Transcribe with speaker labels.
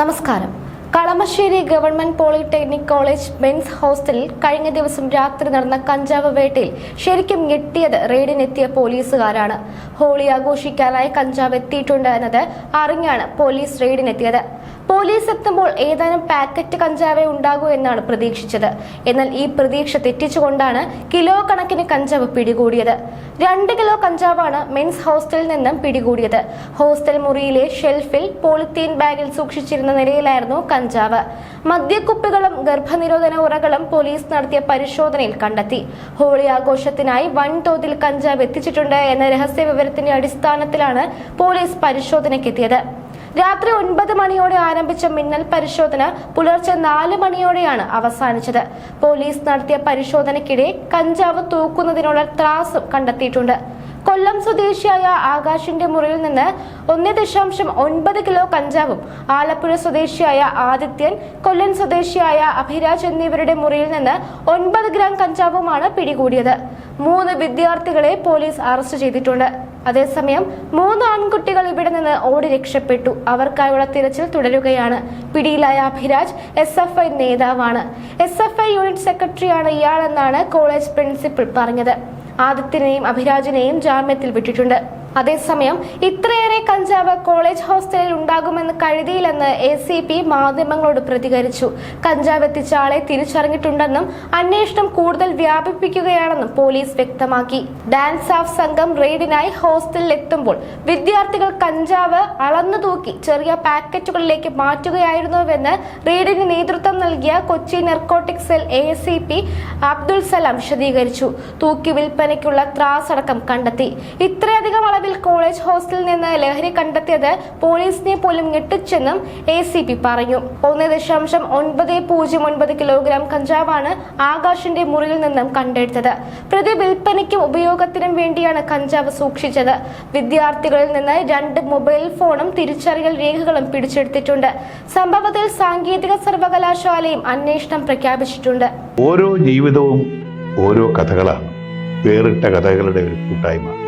Speaker 1: നമസ്കാരം. Kalamassery government polytechnic college men's ഹോസ്റ്റലിൽ കഴിഞ്ഞ ദിവസം രാത്രി നടന്ന കഞ്ചാവ് വേട്ടയിൽ ശരിക്കും ഞെട്ടിയത് റെയ്ഡിനെത്തിയ പോലീസുകാരാണ്. ഹോളി ആഘോഷിക്കാനായി കഞ്ചാവ് എത്തിയിട്ടുണ്ട് എന്നത് അറിഞ്ഞാണ് പോലീസ് റെയ്ഡിനെത്തിയത്. പോലീസ് എത്തുമ്പോൾ ഏതാനും പാക്കറ്റ് കഞ്ചാവേ ഉണ്ടാകൂ എന്നാണ് പ്രതീക്ഷിച്ചത്. എന്നാൽ ഈ പ്രതീക്ഷ തെറ്റിച്ചുകൊണ്ടാണ് കിലോ കണക്കിന് കഞ്ചാവ് പിടികൂടിയത്. രണ്ട് കിലോ കഞ്ചാവാണ് മെൻസ് ഹോസ്റ്റലിൽ നിന്നും പിടികൂടിയത്. ഹോസ്റ്റൽ മുറിയിലെ ഷെൽഫിൽ പോളിത്തീൻ ബാഗിൽ സൂക്ഷിച്ചിരുന്ന നിലയിലായിരുന്നു കഞ്ചാവ്. മദ്യക്കുപ്പികളും ഗർഭനിരോധന ഉറകളും പോലീസ് നടത്തിയ പരിശോധനയിൽ കണ്ടെത്തി. ഹോളി ആഘോഷത്തിനായി വൻതോതിൽ കഞ്ചാവ് എത്തിച്ചിട്ടുണ്ട് എന്ന രഹസ്യ വിവരത്തിന്റെ അടിസ്ഥാനത്തിലാണ് പോലീസ് പരിശോധനയ്ക്കെത്തിയത്. രാത്രി ഒൻപത് മണിയോടെ ആരംഭിച്ച മിന്നൽ പരിശോധന പുലർച്ചെ നാല് മണിയോടെയാണ് അവസാനിച്ചത്. പോലീസ് നടത്തിയ പരിശോധനയ്ക്കിടെ കഞ്ചാവ് തൂക്കുന്നതിനുള്ള ത്രാസും കണ്ടെത്തിയിട്ടുണ്ട്. കൊല്ലം സ്വദേശിയായ ആകാശിന്റെ മുറിയിൽ നിന്ന് ഒന്ന് ദശാംശം ഒൻപത് കിലോ കഞ്ചാവും ആലപ്പുഴ സ്വദേശിയായ ആദിത്യൻ കൊല്ലം സ്വദേശിയായ അഭിരാജ് എന്നിവരുടെ മുറിയിൽ നിന്ന് ഒൻപത് ഗ്രാം കഞ്ചാവുമാണ് പിടികൂടിയത്. മൂന്ന് വിദ്യാർത്ഥികളെ പോലീസ് അറസ്റ്റ് ചെയ്തിട്ടുണ്ട്. അതേസമയം മൂന്ന് ആൺകുട്ടികൾ ഇവിടെ നിന്ന് ഓടി രക്ഷപ്പെട്ടു. അവർക്കായുള്ള തിരച്ചിൽ തുടരുകയാണ്. പിടിയിലായ അഭിരാജ് എസ് എഫ് ഐ നേതാവാണ്. എസ് എഫ് ഐ യൂണിറ്റ് സെക്രട്ടറിയാണ് ഇയാളെന്നാണ് കോളേജ് പ്രിൻസിപ്പൽ പറഞ്ഞത്. ആദിത്യനെയും അഭിരാജിനെയും ജാമ്യത്തിൽ വിട്ടിട്ടുണ്ട് അതേസമയം ഇത്രയേറെ കഞ്ചാവ് കോളേജ് ഹോസ്റ്റലിൽ ഉണ്ടാകുമെന്ന് കരുതിയില്ലെന്ന് എ സി പി മാധ്യമങ്ങളോട് പ്രതികരിച്ചു. കഞ്ചാവ് എത്തിച്ച ആളെ തിരിച്ചറിഞ്ഞിട്ടുണ്ടെന്നും അന്വേഷണം കൂടുതൽ വ്യാപിപ്പിക്കുകയാണെന്നും പോലീസ് വ്യക്തമാക്കി. ഡാൻസ് ഓഫ് സംഘം റെയ്ഡിനായി ഹോസ്റ്റലിൽ എത്തുമ്പോൾ വിദ്യാർത്ഥികൾ കഞ്ചാവ് അളന്നു തൂക്കി ചെറിയ പാക്കറ്റുകളിലേക്ക് മാറ്റുകയായിരുന്നുവെന്ന് റെയ്ഡിന് നേതൃത്വം നൽകിയ Kochi narcotic cell A C P Abdul Salam വിശദീകരിച്ചു. തൂക്കി വിൽപ്പനയ്ക്കുള്ള ത്രാസ് അടക്കം കണ്ടെത്തി. ഇത്രയധികം അളവിൽ കോളേജ് ഹോസ്റ്റലിൽ നിന്ന് ലഹരി കണ്ടെത്തിയത് പോലീസിനെ പോലും ഞെട്ടിച്ചെന്നും എ സി പി പറഞ്ഞു. ഒന്ന് ദശാംശം ഒൻപത് പൂജ്യം ഒൻപത് കിലോഗ്രാം കഞ്ചാവാണ് ആകാശിന്റെ മുറിയിൽ നിന്നും കണ്ടെടുത്തത്. പ്രതി വിൽപ്പനയ്ക്കും ഉപയോഗത്തിനും വേണ്ടിയാണ് കഞ്ചാവ് സൂക്ഷിച്ചത്. വിദ്യാർത്ഥികളിൽ നിന്ന് രണ്ട് മൊബൈൽ ഫോണും തിരിച്ചറിയൽ രേഖകളും പിടിച്ചെടുത്തിട്ടുണ്ട്. സംഭവത്തിൽ സാങ്കേതിക സർവകലാശാലയും അന്വേഷണം പ്രഖ്യാപിച്ചിട്ടുണ്ട്.
Speaker 2: ഓരോ ജീവിതവും ഓരോ കഥകളാണ്. വേറിട്ട കഥകളുടെ ഒരു കൂട്ടായ്മ.